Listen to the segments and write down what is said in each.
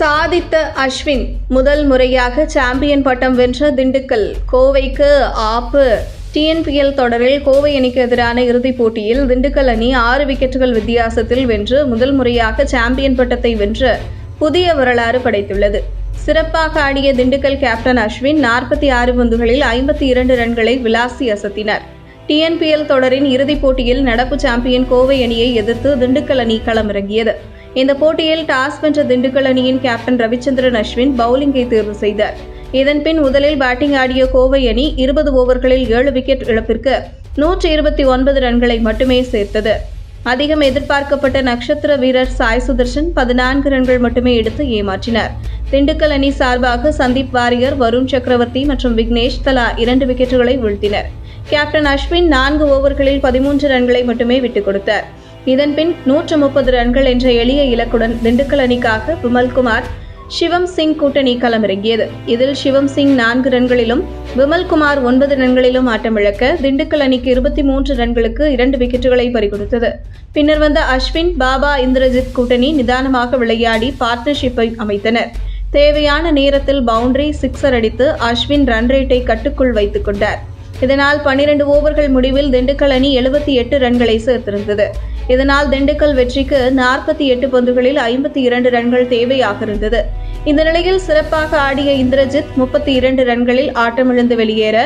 சாதித்த அஸ்வின் முதல் முறையாக சாம்பியன் பட்டம் வென்ற திண்டுக்கல் கோவைக்கு ஆப்பு. டிஎன்பிஎல் தொடரில் கோவை அணிக்கு எதிரான இறுதிப் போட்டியில் திண்டுக்கல் அணி ஆறு விக்கெட்டுகள் வித்தியாசத்தில் வென்று முதல் முறையாக சாம்பியன் பட்டத்தை வென்று புதிய வரலாறு படைத்துள்ளது. சிறப்பாக ஆடிய திண்டுக்கல் கேப்டன் அஸ்வின் நாற்பத்தி ஆறு பந்துகளில் ஐம்பத்தி இரண்டு ரன்களை விளாசி அசத்தினர். டிஎன்பிஎல் தொடரின் இறுதிப் போட்டியில் நடப்பு சாம்பியன் கோவை அணியை எதிர்த்து திண்டுக்கல் அணி களமிறங்கியது. இந்த போட்டியில் டாஸ் வென்ற திண்டுக்கல் அணியின் கேப்டன் ரவிச்சந்திரன் அஸ்வின் பவுலிங்கை தேர்வு செய்தார். இதன்பின் முதலில் பேட்டிங் ஆடிய கோவை அணி இருபது ஓவர்களில் ஏழு விக்கெட் இழப்பிற்கு நூற்றி இருபத்தி ஒன்பது ரன்களை மட்டுமே சேர்த்தது. அதிகம் எதிர்பார்க்கப்பட்ட நட்சத்திர வீரர் சாய் சுதர்ஷன் பதினான்கு ரன்கள் மட்டுமே எடுத்து ஏமாற்றினார். திண்டுக்கல் அணி சார்பாக சந்தீப் வாரியர் வருண் சக்கரவர்த்தி மற்றும் விக்னேஷ் தலா இரண்டு விக்கெட்டுகளை வீழ்த்தினர். கேப்டன் அஸ்வின் நான்கு ஓவர்களில் பதிமூன்று ரன்களை மட்டுமே விட்டுக் கொடுத்தார். இதன்பின் நூற்று முப்பது ரன்கள் என்ற எளிய இலக்குடன் திண்டுக்கல் அணிக்காக விமல்குமார் சிவம் சிங் கூட்டணி களமிறங்கியது. இதில் சிவம் சிங் நான்கு ரன்களிலும் விமல்குமார் ஒன்பது ரன்களிலும் ஆட்டமிழக்க திண்டுக்கல் அணிக்கு இருபத்தி மூன்று ரன்களுக்கு இரண்டு விக்கெட்டுகளை பறிகொடுத்தது. பின்னர் வந்த அஸ்வின் பாபா இந்திரஜித் கூட்டணி நிதானமாக விளையாடி பார்ட்னர்ஷிப்பை அமைத்தனர். தேவையான நேரத்தில் பவுண்டரி சிக்ஸர் அடித்து அஸ்வின் ரன் ரேட்டை கட்டுக்குள் வைத்துக் கொண்டார். இதனால் பன்னிரண்டு ஓவர்கள் முடிவில் திண்டுக்கல் அணி எழுபத்தி எட்டு ரன்களை சேர்த்திருந்தது. இதனால் திண்டுக்கல் வெற்றிக்கு நாற்பத்தி எட்டு பந்துகளில் ஐம்பத்தி இரண்டு ரன்கள் தேவையாக இருந்தது இந்த நிலையில் சிறப்பாக ஆடிய இந்திரஜித் முப்பத்தி இரண்டு ரன்களில் ஆட்டமிழந்து வெளியேற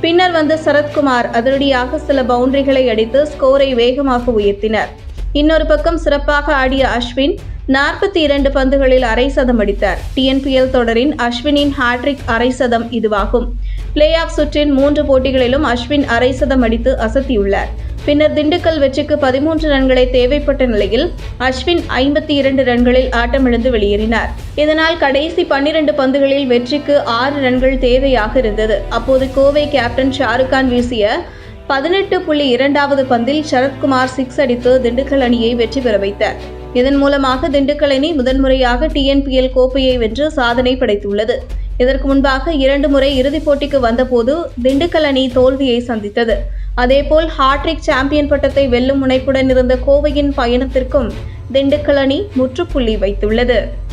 பின்னர் வந்த சரத்குமார் அதிரடியாக சில பவுண்டரிகளை அடித்து ஸ்கோரை வேகமாக உயர்த்தினர். இன்னொரு பக்கம் சிறப்பாக ஆடிய அஸ்வின் நாற்பத்தி இரண்டு பந்துகளில் அரை சதம் அடித்தார். டிஎன்பிஎல் தொடரின் அஸ்வினின் ஹாட்ரிக் அரை சதம் இதுவாகும். பிளே ஆஃப் சுற்றின் மூன்று போட்டிகளிலும் அஸ்வின் அரை சதம் அடித்து அசத்தியுள்ளார். பின்னர் திண்டுக்கல் வெற்றிக்கு பதிமூன்று ரன்களை தேவைப்பட்ட நிலையில் அஸ்வின் ஐம்பத்தி இரண்டு ரன்களில் ஆட்டமிழந்து வெளியேறினார். இதனால் கடைசி பன்னிரண்டு பந்துகளில் வெற்றிக்கு ஆறு ரன்கள் தேவையாக இருந்தது. அப்போது கோவை கேப்டன் ஷாருக்கான் வீசிய பதினெட்டு புள்ளி இரண்டாவது பந்தில் சரத்குமார் சிக்ஸ் அடித்து திண்டுக்கல் அணியை வெற்றி பெற வைத்தார். இதன் மூலமாக திண்டுக்கல் அணி முதன்முறையாக டிஎன்பிஎல் கோப்பையை வென்று சாதனை படைத்துள்ளது. இதற்கு முன்பாக இரண்டு முறை இறுதிப் போட்டிக்கு வந்தபோது திண்டுக்கல் அணி தோல்வியை சந்தித்தது. அதேபோல் ஹாட்ரிக் சாம்பியன் பட்டத்தை வெல்லும் முனைப்புடன் இருந்த கோவையின் பயணத்திற்கும் திண்டுக்கல் அணி முற்றுப்புள்ளி வைத்துள்ளது.